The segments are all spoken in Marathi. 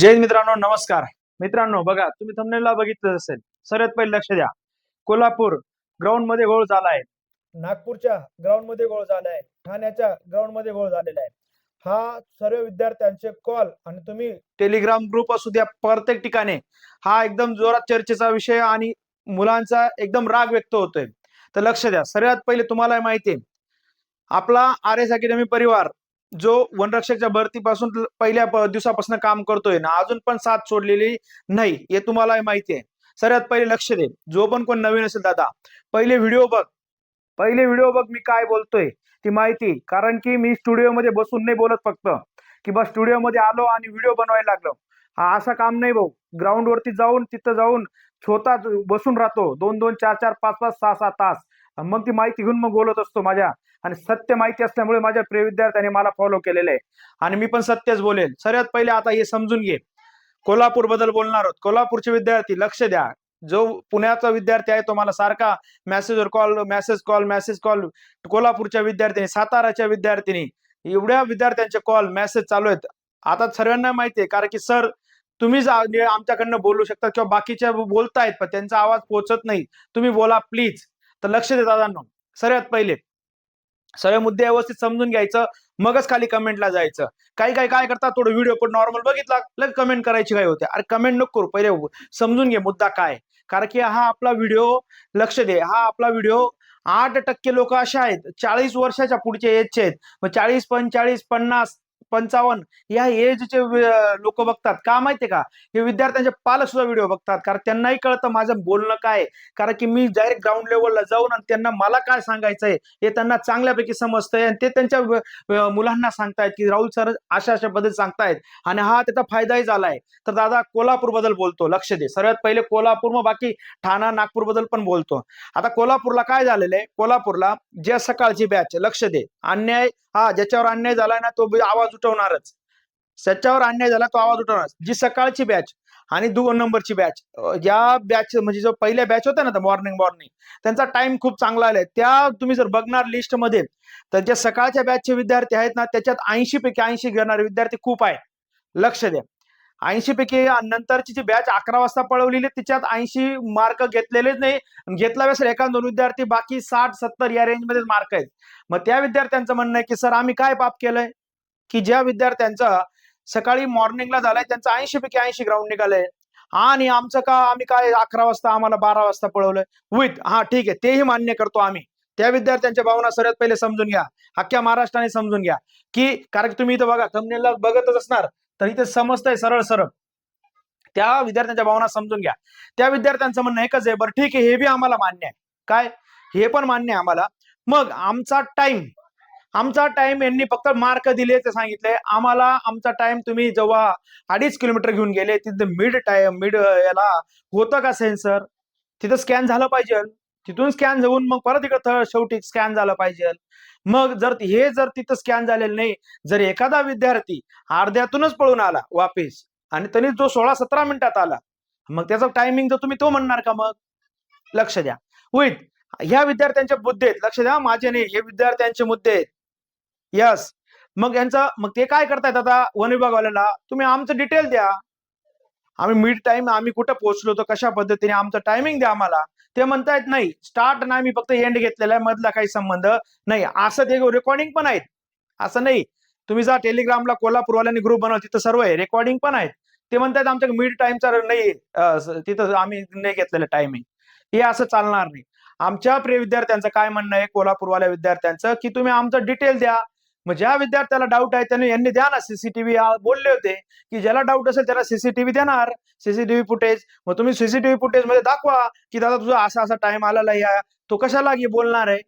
जय मित्रांनो नमस्कार. मित्रांनो बघा तुम्ही थंबनेलला बघितलं असेल सर्वात पहिले लक्ष द्या. कोल्हापूर ग्राउंडमध्ये गोळ झालाय. नागपूरच्या ग्राउंडमध्ये गोळ झालाय. ठाण्याच्या ग्राउंडमध्ये गोळ झालेला आहे. हा सर्व विद्यार्थ्यांचे कॉल आणि तुम्ही टेलिग्राम ग्रुप असू द्या प्रत्येक ठिकाणी हा एकदम जोरात चर्चेचा विषय आणि मुलांचा एकदम राग व्यक्त होतोय. तर लक्ष द्या. सर्वात पहिले तुम्हाला माहिती आहे. आपला आर एस अकॅडमी परिवार जो वनरक्षकच्या भरतीपासून पहिल्या दिवसापासून काम करतोय ना अजून पण साथ सोडलेली नाही हे तुम्हाला माहिती आहे. सर्वात पहिले लक्ष दे जो पण कोण नवीन असेल दादा पहिले व्हिडिओ बघ. पहिले व्हिडिओ बघ मी काय बोलतोय ती माहिती. कारण की मी स्टुडिओमध्ये बसून नाही बोलत फक्त की बस स्टुडिओमध्ये आलो आणि व्हिडिओ बनवायला लागलो. हा असं काम नाही भाऊ. ग्राउंड वरती जाऊन तिथं जाऊन स्वतः बसून राहतो. दोन दोन चार चार पाच पाच सहा सहा तास. मग ती माहिती घेऊन मग बोलत असतो माझ्या. आणि सत्य माहिती असल्यामुळे माझ्या प्रिय विद्यार्थ्यांनी मला फॉलो केलेलं आहे. आणि मी पण सत्यच बोलेल. सर्वात पहिले आता हे समजून घे. कोल्हापूरबद्दल बोलणार आहोत. कोल्हापूरचे विद्यार्थी लक्ष द्या. जो पुण्याचा विद्यार्थी आहे तो मला सारखा मेसेजवर call message call message call कोल्हापूरच्या विद्यार्थ्यांनी साताराच्या विद्यार्थ्यांनी एवढ्या विद्यार्थ्यांचे कॉल मेसेज चालू आहेत. आता सर्वांना माहिती आहे कारण की सर तुम्हीच आमच्याकडनं बोलू शकता किंवा बाकीच्या बोलतायत पण त्यांचा आवाज पोहोचत नाही. तुम्ही बोला प्लीज तर लक्ष दे दादांना. सर्वात पहिले सगळे मुद्दे व्यवस्थित समजून घ्यायचं मगच खाली कमेंटला जायचं. काही काही काय करतात थोडं व्हिडिओ पण नॉर्मल बघितला लगेच कमेंट करायची काय होते. अरे कमेंट नको करू पहिले समजून घे मुद्दा काय. कारण की हा आपला व्हिडिओ लक्ष दे हा आपला व्हिडिओ आठ टक्के लोक असे आहेत चाळीस वर्षाच्या पुढच्या एजचे आहेत. मग चाळीस पंचेचाळीस पन्नास पंचावन्न. या एजचे लोक बघतात. का माहितीये का? हे विद्यार्थ्यांचे पालक सुद्धा व्हिडिओ बघतात. कारण त्यांनाही कळतं माझं बोलणं काय कारण की मी डायरेक्ट ग्राउंड लेवलला जाऊन आणि त्यांना मला काय सांगायचंय हे त्यांना चांगल्यापैकी समजतंय आणि ते त्यांच्या मुलांना सांगतायत की राहुल सर अशा अशा बदल सांगतायत आणि हा त्याचा फायदाही झालाय. तर दादा कोल्हापूरबद्दल बोलतो. लक्ष दे. सर्वात पहिले कोल्हापूर मग बाकी ठाणा नागपूरबद्दल पण बोलतो. आता कोल्हापूरला काय झालेलं आहे? कोल्हापूरला ज्या सकाळची बॅच लक्ष दे. अन्याय हा ज्याच्यावर अन्याय झालाय ना तो आवाज उठवणारच. त्याच्यावर अन्याय झाला तो आवाज उठवणार जी सकाळची बॅच आणि दोन नंबरची बॅच ज्या बॅच म्हणजे जो पहिल्या बॅच होत्या ना मॉर्निंग मॉर्निंग त्यांचा टाइम खूप चांगला आलाय. त्या तुम्ही जर बघणार लिस्टमध्ये तर ज्या सकाळच्या बॅचचे विद्यार्थी आहेत ना त्याच्यात ऐंशी पैकी ऐंशी घेणारे विद्यार्थी खूप आहेत लक्ष द्या. ऐंशी पैकी नंतरची जी बॅच अकरा वाजता पळवलेली तिच्यात ऐंशी मार्क घेतलेलेच नाही. आणि घेतला एका दोन विद्यार्थी बाकी साठ सत्तर या रेंजमध्येच मार्क आहेत. मग त्या विद्यार्थ्यांचं म्हणणं आहे की सर आम्ही काय पाप केलंय? की ज्या विद्यार्थ्यांचा सकाळी मॉर्निंगला झालाय त्यांचं ऐंशी पैकी ऐंशी ग्राउंड निघालंय. आणि आमचं का आम्ही काय अकरा वाजता आम्हाला बारा वाजता पळवलंय? विथ हा ठीक आहे तेही मान्य करतो आम्ही. त्या विद्यार्थ्यांच्या भावना सर्वात पहिले समजून घ्या. अख्ख्या महाराष्ट्राने समजून घ्या. की कारण की तुम्ही इथं बघा कंपनीला बघतच असणार. तर इथे समजतंय सरळ सरळ. त्या विद्यार्थ्यांच्या भावना समजून घ्या. त्या विद्यार्थ्यांचं म्हणणं एकच आहे बरं ठीक आहे हे बी आम्हाला मान्य आहे. काय? हे पण मान्य आहे आम्हाला. मग आमचा टाइम आमचा टाइम यांनी फक्त मार्क दिले ते सांगितले. आम्हाला आमचा टाइम तुम्ही जेव्हा अडीच किलोमीटर घेऊन गेले तिथं मिड टाइम मिड याला होतं का सेन्सर तिथं स्कॅन झालं पाहिजे. तिथून स्कॅन जाऊन मग परत इकडं शेवटी स्कॅन झालं पाहिजे. मग जर हे जर तिथं स्कॅन झालेलं नाही जर एखादा विद्यार्थी अर्ध्यातूनच पळून आला वापिस आणि त्यांनी जो सोळा सतरा मिनिटात आला मग त्याचा टायमिंग जर तुम्ही तो म्हणणार का मग? लक्ष द्या. विथ ह्या विद्यार्थ्यांचे मुद्दे आहेत लक्ष द्या माझे नाही हे विद्यार्थ्यांचे मुद्दे आहेत. यस मग यांचं मग ते काय करतायत आता? वन विभागवाल्याला तुम्ही आमचं डिटेल द्या. आम्ही मिड टाइम आम्ही कुठं पोहोचलो होतो कशा पद्धतीने आमचं टायमिंग द्या आम्हाला. ते म्हणतायत नाही. स्टार्ट नाही मी फक्त एंड घेतलेला आहे मधला काही संबंध नाही. असं ते रेकॉर्डिंग पण आहेत. असं नाही. तुम्ही जा टेलिग्रामला कोल्हापूरवाल्यांनी ग्रुप बनवला तिथं सर्व आहे. रेकॉर्डिंग पण आहेत. ते म्हणतात आमच्या मिड टाइमचा नाही तिथं आम्ही नाही घेतलेलं टायमिंग हे असं चालणार नाही. आमच्या प्रिय विद्यार्थ्यांचं काय म्हणणं आहे? कोल्हापूरवाल्या विद्यार्थ्यांचं की तुम्ही आमचं डिटेल द्या. मग ज्या विद्यार्थ्याला डाऊट आहे त्यांनी यांनी द्या ना सीसीटीव्ही बोलले होते की ज्याला डाऊट असेल त्याला सीसीटीव्ही देणार. सीसीटीव्ही फुटेज मग तुम्ही सीसीटीव्ही फुटेजमध्ये दाखवा की दादा तुझा असा असा टाइम आलेला या तो कशाला की बोलणार आहे?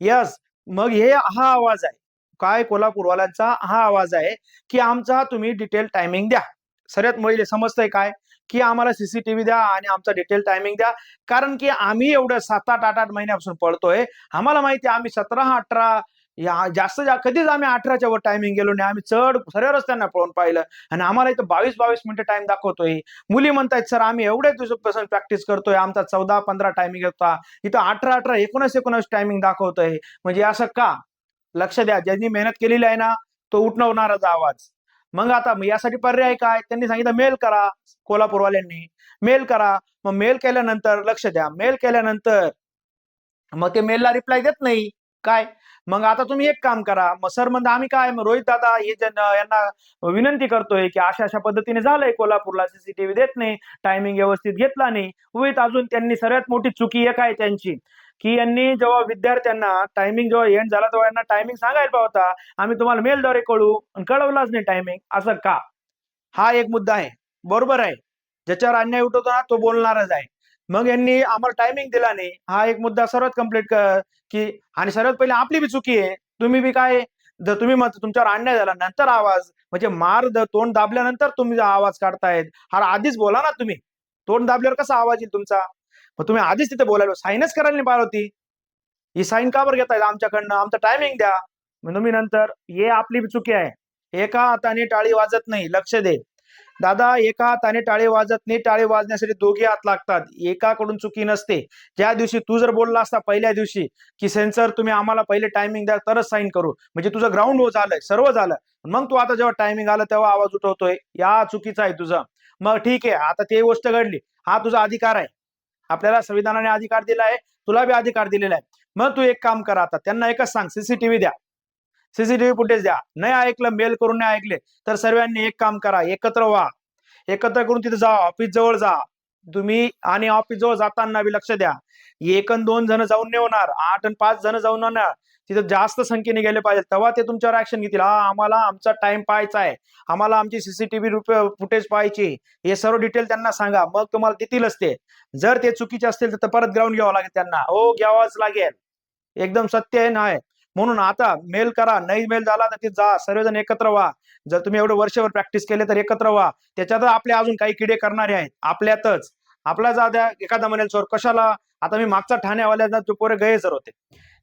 यस मग हे हा आवाज आहे. काय कोल्हापूरवाल्यांचा हा आवाज आहे की आमचा तुम्ही डिटेल टायमिंग द्या. सगळ्यात महिले समजतंय काय? की आम्हाला सीसीटीव्ही द्या आणि आमचा डिटेल टायमिंग द्या. कारण की आम्ही एवढं सात आठ आठ आठ महिन्यापासून पळतोय. आम्हाला माहिती आहे आम्ही सतरा अठरा या जास्त जा कधीच आम्ही अठराच्या वर टायमिंग गेलो नाही. आम्ही चढ सर्व रस्त्यांना पळून पाहिलं. आणि आम्हाला इथं बावीस बावीस मिनिटं टाइम दाखवतोय. मुली म्हणतायत सर आम्ही एवढे दिवसापासून प्रॅक्टिस करतोय. आमचा चौदा पंधरा टायमिंग होता. इथं अठरा अठरा एकोणीस एकोणीस टायमिंग दाखवतोय. म्हणजे असं का? लक्ष द्या. ज्यांनी मेहनत केलेली आहे ना तो उठणवणाराच आवाज. मग आता यासाठी पर्याय काय? त्यांनी सांगितलं मेल करा कोल्हापूरवाल्यांनी. मेल करा. मग मेल केल्यानंतर लक्ष द्या. मेल केल्यानंतर मग ते मेलला रिप्लाय देत नाही. काय? मग आता तुम्ही एक काम करा. मग सर म्हणता आम्ही काय मग रोहित दादा हे यांना विनंती करतोय की अशा अशा पद्धतीने झालंय कोल्हापूरला सीसीटीव्ही देत नाही टायमिंग व्यवस्थित घेतला नाही. उगीच अजून त्यांनी सर्वात मोठी चुकी एक आहे त्यांची की यांनी जेव्हा विद्यार्थ्यांना टायमिंग जेव्हा एंड झाला तेव्हा यांना टायमिंग सांगायला होता. आम्ही तुम्हाला मेलद्वारे कळू आणि कळवलाच नाही टायमिंग असं का? हा एक मुद्दा आहे. बरोबर आहे. ज्याच्यावर अन्याय उठवतो ना तो बोलणारच आहे. मग यांनी आम्हाला टायमिंग दिला नाही. हा एक मुद्दा सर्वात कंप्लीट की आणि सर्वात पहिले आपली बी चुकी आहे. तुम्ही बी काय जर तुम्ही तुमच्यावर अन्याय झाला नंतर आवाज म्हणजे मार तोंड दाबल्यानंतर तुम्ही आवाज काढतायत हा आधीच बोला ना तुम्ही. तोंड दाबल्यावर कसा आवाज येईल तुमचा? मग तुम्ही आधीच तिथे बोलायला साईनच करायला नाही पाहिजे होती ही साईन का बरं घेतायत आमच्याकडनं? आमचं टायमिंग द्या. मग तुम्ही नंतर हे आपली बी चुकी आहे. एका हाताने टाळी वाजत नाही? लक्ष दे. दादा एका हाताने टाळे वाजत नाही टाळे वाजण्यासाठी दोघे हात लागतात. एकाकडून चुकी नसते. ज्या दिवशी तू जर बोलला असता पहिल्या दिवशी की सेन्सर तुम्ही आम्हाला पहिले टायमिंग द्या तरच साईन करू. म्हणजे तुझं ग्राउंड हो झालंय सर्व झालं. मग तू आता जेव्हा टायमिंग आलं तेव्हा आवाज उठवतोय. या चुकीचा आहे तुझं. मग ठीक आहे आता ते गोष्ट घडली. हा तुझा अधिकार आहे. आपल्याला संविधानाने अधिकार दिला आहे तुला बी अधिकार दिलेला आहे. मग तू एक काम कर आता त्यांना एकच सांग सीसीटीव्ही द्या. सीसीटीव्ही फुटेज द्या. नाही ऐकलं मेल करून नाही ऐकले तर सर्वांनी एक काम करा एकत्र व्हा. एकत्र करून तिथे जा ऑफिस जवळ जा. तुम्ही आणि ऑफिस जवळ जाताना बी लक्ष द्या. एक अन दोन जण जाऊन नाही होणार आठ आणि पाच जण जाऊन होणार. तिथे जास्त संख्येने गेले पाहिजे तेव्हा ते तुमच्यावर ऍक्शन घेतील. हा आम्हाला आमचा टाइम पाहायचा आहे. आम्हाला आमची सीसीटीव्ही फुटेज पाहायची हे सर्व डिटेल त्यांना सांगा. मग तुम्हाला देतीलच ते. जर ते चुकीचे असतील तर परत ग्राउंड घ्यावं लागेल त्यांना. हो घ्यावाच लागेल. एकदम सत्य आहे नाही म्हणून आता मेल करा नाही मेल झाला तर ते जा सर्वजण एकत्र व्हा. जर तुम्ही एवढं वर्षभर प्रॅक्टिस केले तर एकत्र व्हा. त्याच्यात आपले अजून काही किडे करणारे आहेत आपल्यातच. आपला जा द्या एखादा म्हणेल सर कशाला? आता मी मागचा ठाण्यावाल्याचा तो पोरं गये होते.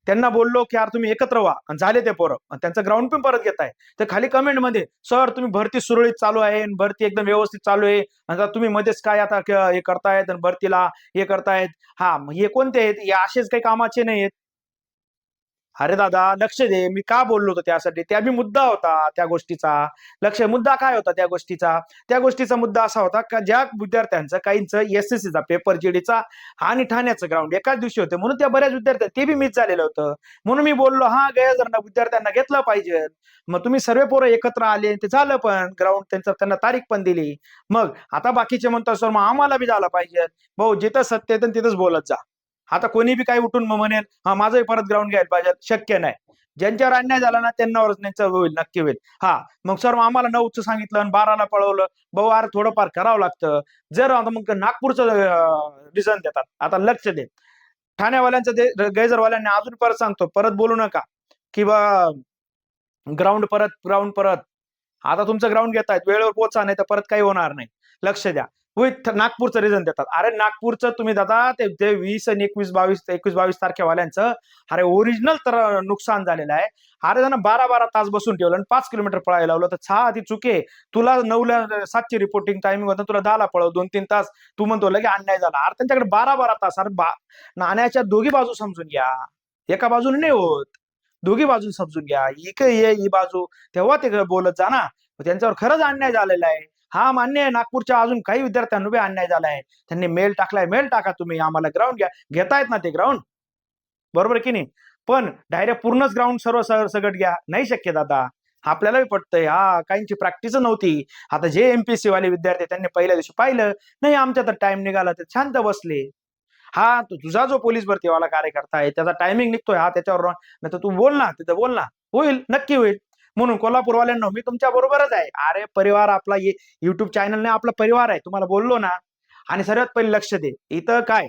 त्यांना बोललो की यार तुम्ही एकत्र व्हा. आणि झाले ते पोरं. आणि त्यांचं ग्राउंड पण परत घेताय. तर खाली कमेंटमध्ये सर तुम्ही भरती सुरळीत चालू आहे आणि भरती एकदम व्यवस्थित चालू आहे. आता तुम्ही मध्येच काय आता हे करतायत आणि भरतीला हे करतायत? हा हे कोणते आहेत? हे असेच काही कामाचे नाही आहेत अरे दादा लक्ष दे. मी का बोललो होतो त्यासाठी? त्या बी मुद्दा होता त्या गोष्टीचा. लक्ष मुद्दा काय होता त्या गोष्टीचा? त्या गोष्टीचा मुद्दा असा होता का ज्या विद्यार्थ्यांचं काहींचं एस एस सीचा पेपर जीडीचा आणि ठाण्याचं ग्राउंड एकाच दिवशी होते. म्हणून त्या बऱ्याच विद्यार्थ्या ते बी मिस झालेलं होतं. म्हणून मी बोललो हा गैरजण विद्यार्थ्यांना घेतलं पाहिजे. मग तुम्ही सर्व पोरं एकत्र आले ते झालं पण ग्राउंड त्यांचं त्यांना तारीख पण दिली. मग आता बाकीचे म्हणतात सर मग आम्हाला बी झालं पाहिजे. भाऊ जिथं सत्य आहे तिथंच बोलत जा. आता कोणी बी काही उठून मग म्हणेल हा माझंही परत ग्राउंड घ्यायला पाहिजे शक्य नाही. ज्यांच्यावर अन्याय झाला ना त्यांनावरच त्यांचा होईल नक्की होईल. हा मग सर आम्हाला नऊचं सांगितलं आणि बाराला पळवलं. भाऊ अरे थोडंफार करावं लागतं. जर आता मग नागपूरचं रिझन देतात आता लक्ष दे. ठाण्यावाल्यांचं ते गैजरवाल्यांनी अजून परत सांगतो परत बोलू नका. किंवा ग्राउंड परत ग्राउंड परत. आता तुमचं ग्राउंड घेतायत वेळेवर पोचा नाही तर परत काही होणार नाही. लक्ष द्या. विथ नागपूरचं रिझन देतात. अरे नागपूरचं तुम्ही दादा ते ते वीस आणि एकवीस बावीस एकवीस बावीस तारखेवाल्यांचं अरे ओरिजिनल तर नुकसान झालेलं आहे. अरे त्यांना बारा बारा तास बसून ठेवलं आणि पाच किलोमीटर पळायला लावलं तर सहा ती चुके तुला नऊला सातची रिपोर्टिंग टायमिंग होता तुला दहाला पळव दोन तीन तास. तू म्हणतो लगे अन्याय झाला. अरे त्यांच्याकडे बारा बारा तास. अरे बा नाण्याच्या दोघी बाजू समजून घ्या. एका बाजूने नाही होत. दोघी बाजू समजून घ्या. इक ये ही बाजू. तेव्हा ते बोलत जा ना. त्यांच्यावर खरंच अन्याय झालेला आहे. हा मान्य आहे नागपूरच्या अजून काही विद्यार्थ्यांना बी अन्याय झालाय त्यांनी मेल टाकलाय मेल टाका तुम्ही आम्हाला ग्राउंड घ्या. घेतायत ना ते ग्राउंड बरोबर की नाही? पण डायरेक्ट पूर्णच ग्राउंड सर्व सगट घ्या. नाही शक्य दादा. आपल्याला पटतंय. हा काहींची प्रॅक्टिस नव्हती. आता जे एमपीएससी वाले विद्यार्थी त्यांनी पहिल्या दिवशी पाहिलं. नाही आमच्या तर टाइम निघाला. तर शांत बसले. हा तू तुझा जो पोलीस भरतीवाला कार्यकर्ता आहे त्याचा टायमिंग निघतोय. हा त्याच्यावर नाही तर तू बोल ना. तिथं बोल ना. होईल. नक्की होईल. म्हणून कोल्हापूरवाल्यांना मी तुमच्या बरोबरच आहे. अरे परिवार आपला युट्यूब चॅनलने आपला परिवार आहे. तुम्हाला बोललो ना आणि सर्वात पहिले लक्ष दे. इथं काय?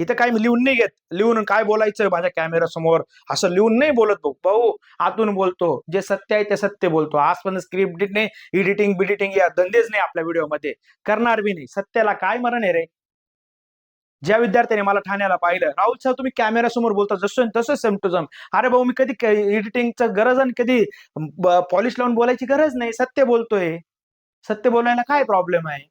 इथं काय मी लिहून नाही घेत. लिहून काय बोलायचं माझ्या कॅमेरा समोर? असं लिहून नाही बोलत भाऊ. भाऊ आतून बोलतो. जे सत्य आहे ते सत्य बोलतो. आजपर्यंत स्क्रिप्ट नाही एडिटिंग बिडिटिंग या धंदेच नाही आपल्या व्हिडिओमध्ये करणार बी नाही. सत्याला काय मरण आहे रे? ज्या विद्यार्थ्याने मला ठाण्याला पाहिलं राहुल सर तुम्ही कॅमेरा समोर बोलता जसं तसं सेम टू जम अरे भाऊ मी कधी एडिटिंगचं गरज आणि कधी पॉलिश लावून बोलायची गरज नाही. सत्य बोलतोय. सत्य बोलायला काय प्रॉब्लेम आहे?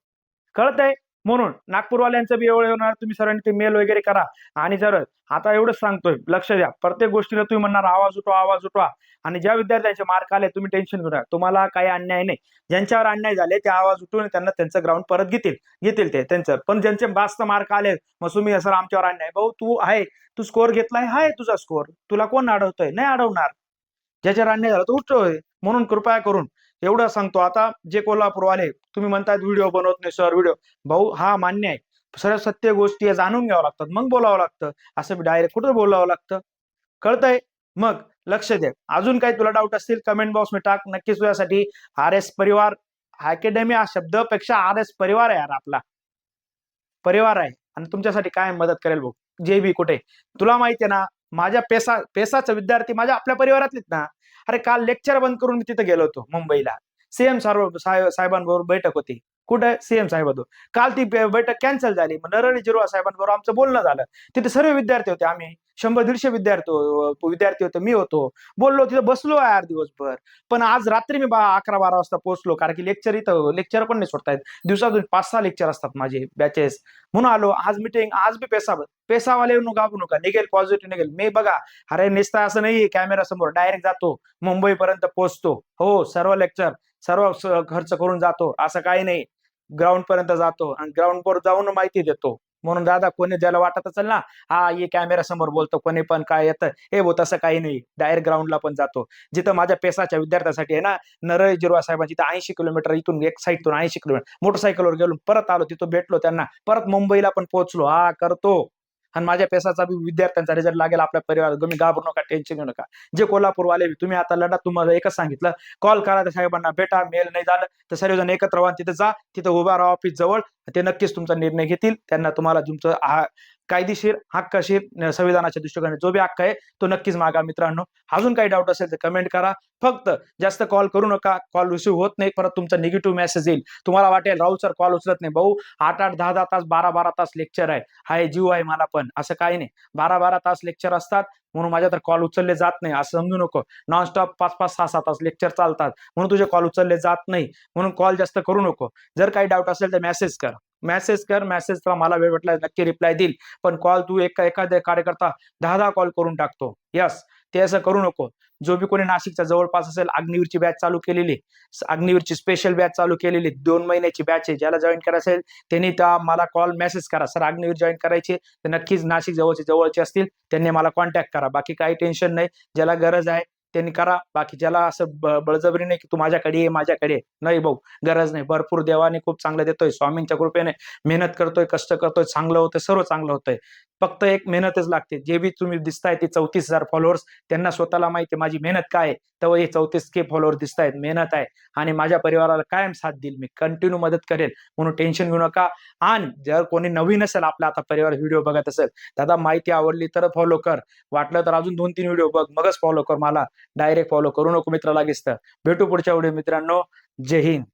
कळतंय? म्हणून नागपूरवाल्यांचं बी एवढं होणार तुम्ही सर्वांनी ते मेल वगैरे करा. आणि जर आता एवढंच सांगतोय लक्ष द्या. प्रत्येक गोष्टीला तुम्ही म्हणणार आवाज उठवा आवाज उठवा. आणि ज्या विद्यार्थ्यांचे मार्क आले तुम्ही टेन्शन घेऊ नका. तुम्हाला काही अन्याय नाही. ज्यांच्यावर अन्याय झाले ते आवाज उठवून त्यांना त्यांचं ग्राउंड परत घेतील. घेतील ते त्यांचं. पण ज्यांचे जास्त मार्क आले मग तुम्ही सर आमच्यावर अन्याय. भाऊ तू आहे. तू स्कोअर घेतलाय? हाय तुझा स्कोअर तुला कोण अडवतोय? नाही अडवणार. ज्याच्यावर अन्याय झाला तो उठतोय. म्हणून कृपया करून एवढं सांगतो. आता जे कोल्हापूरवाले तुम्ही म्हणतायत व्हिडिओ बनवत नाही सर व्हिडिओ भाऊ हा मान्य आहे. सर्व सत्य गोष्टी या जाणून घ्यावं लागतात. मग बोलावं लागतं. असं डायरेक्ट कुठं बोलावं लागतं? कळतंय? मग लक्ष दे. अजून काही तुला डाऊट असतील कमेंट बॉक्स मी टाक. नक्कीच तुझ्यासाठी आर एस परिवार अकॅडमी हा शब्दपेक्षा आर एस परिवार आहे यार आपला. परिवार आहे. आणि तुमच्यासाठी काय मदत करेल भाऊ? जे बी कुठे. तुला माहिती आहे ना माझ्या पेसा पेसाचा विद्यार्थी माझ्या आपल्या परिवारातलीच ना. अरे काल लेक्चर बंद करून मी तिथे गेलो होतो मुंबईला. सीएम साहेब साहेबांबरोबर बैठक होती. कुठे? सीएम साहेबांबरोबर. काल ती बैठक कॅन्सल झाली. मग नरळी जिरवा साहेबांबरोबर आमचं बोलणं झालं. तिथे सर्व विद्यार्थी होते आम्ही. शंभर दीडशे विद्यार्थी हो- हो- हो- विद्यार्थी होते. मी होतो. बोललो तिथे बसलो यार दिवसभर. पण आज रात्री मी बा अकरा बारा वाजता पोहोचलो. कारण की लेक्चर इथं लेक्चर पण नाही सोडतायत दिवसातून पाच सहा लेक्चर असतात माझे बॅचेस म्हणून आलो. आज मिटिंग आज बी पेसा पेसावाले येऊन गाबू नका. निघेल पॉझिटिव्ह निघेल. मी बघा. अरे नेसता असं नाही कॅमेरा समोर. डायरेक्ट जातो. मुंबईपर्यंत पोहोचतो. हो सर्व लेक्चर सर्व खर्च करून जातो. असं काही नाही. ग्राउंड पर्यंत जातो आणि ग्राउंड वर जाऊन माहिती देतो. म्हणून दादा कोणी ज्याला वाटत असेल ना हा ये कॅमेरा समोर बोलतो. कोणी पण काय येतं हे हो तसं काही नाही. डायरेक्ट ग्राउंडला पण जातो. जिथं माझ्या पेसाच्या विद्यार्थ्यासाठी आहे ना नरळी जिरवा साहेबांची तिथं ऐंशी किलोमीटर इथून एक साईडतून ऐंशी किलोमीटर. मोटरसायकलवर गेलो परत आलो तिथं भेटलो त्यांना. परत मुंबईला पण पोहोचलो. हा करतो. आणि माझ्या पेसाचा विद्यार्थ्यांचा रिझल्ट लागेल आपल्या परिवार तुम्ही घाबरू नका टेन्शन घेऊ नका. जे कोल्हापूरवाले तुम्ही आता लढा तुम्हाला एकच सांगितलं. कॉल करा त्या साहेबांना भेटा मेल नाही झालं. तर सर्वजण एकत्र व्हा तिथे जा. तिथं उभा राहा ऑफिस जवळ. ते नक्कीच तुमचा निर्णय घेतील. त्यांना तुम्हाला तुमचं कायदेशीर हक्कशीर संविधानाच्या दृष्टिकोनाने जो बी हक्क आहे तो नक्कीच मागा. मित्रांनो अजून काही डाऊट असेल तर कमेंट करा. फक्त जास्त कॉल करू नका. कॉल रिसिव्ह होत नाही. परत तुमचा निगेटिव्ह मेसेज येईल. तुम्हाला वाटेल राहुल सर कॉल उचलत नाही. भाऊ आठ आठ दहा दहा तास बारा बारा तास लेक्चर आहे. हाय जीव आहे मला पण. असं काही नाही. बारा बारा तास लेक्चर असतात. म्हणून माझ्या तर कॉल उचलले जात नाही. असं समजू नको. नॉनस्टॉप पाच पाच सहा सहा तास लेक्चर चालतात. म्हणून तुझे कॉल उचलले जात नाही. म्हणून कॉल जास्त करू नको. जर काही डाऊट असेल तर मेसेज कर. मेसेज कर मेसेजला मला वेळ भेटला नक्की रिप्लाय देईल. पण कॉल तू एका एखाद्या कार्यकर्ता दहा दहा कॉल करून टाकतो. यस ते असं करू नको. जो बी कोणी नाशिकच्या जवळपास असेल अग्निवीरची बॅच चालू केलेली अग्निवीरची स्पेशल बॅच चालू केलेली दोन महिन्याची बॅच आहे ज्याला जॉईन करायचं असेल त्यांनी त्या मला कॉल मेसेज करा. सर अग्निवीर जॉईन करायचे तर नक्कीच नाशिक जवळचे जवळचे असतील त्यांनी मला कॉन्टॅक्ट करा. बाकी काही टेन्शन नाही. ज्याला गरज आहे त्यांनी करा. बाकी ज्याला असं ब- बळजबरी नाही की तू माझ्याकडे ये माझ्याकडे नाही भाऊ गरज नाही. भरपूर देवाने खूप चांगलं देतोय. स्वामींच्या कृपेने मेहनत करतोय कष्ट करतोय चांगलं होतंय सर्व चांगलं होतंय. फक्त एक मेहनतच लागते. जे बी तुम्ही दिसताय ते चौतीस हजार फॉलोअर्स त्यांना स्वतःला माहिती माझी मेहनत काय तेव्हा हे चौतीस के फॉलोअर दिसतायत मेहनत आहे. आणि माझ्या परिवाराला कायम साथ देईल. मी कंटिन्यू मदत करेल. म्हणून टेन्शन घेऊ नका. आणि जर कोणी नवीन असेल आपला आता परिवार व्हिडिओ बघत असेल दादा माहिती आवडली तर फॉलो कर. वाटलं तर अजून दोन तीन व्हिडिओ बघ. मगच फॉलो कर मला. डायरेक्ट फॉलो करू नको मित्राला लागेच तर. भेटू पुढच्या वेळी मित्रांनो. जय हिंद.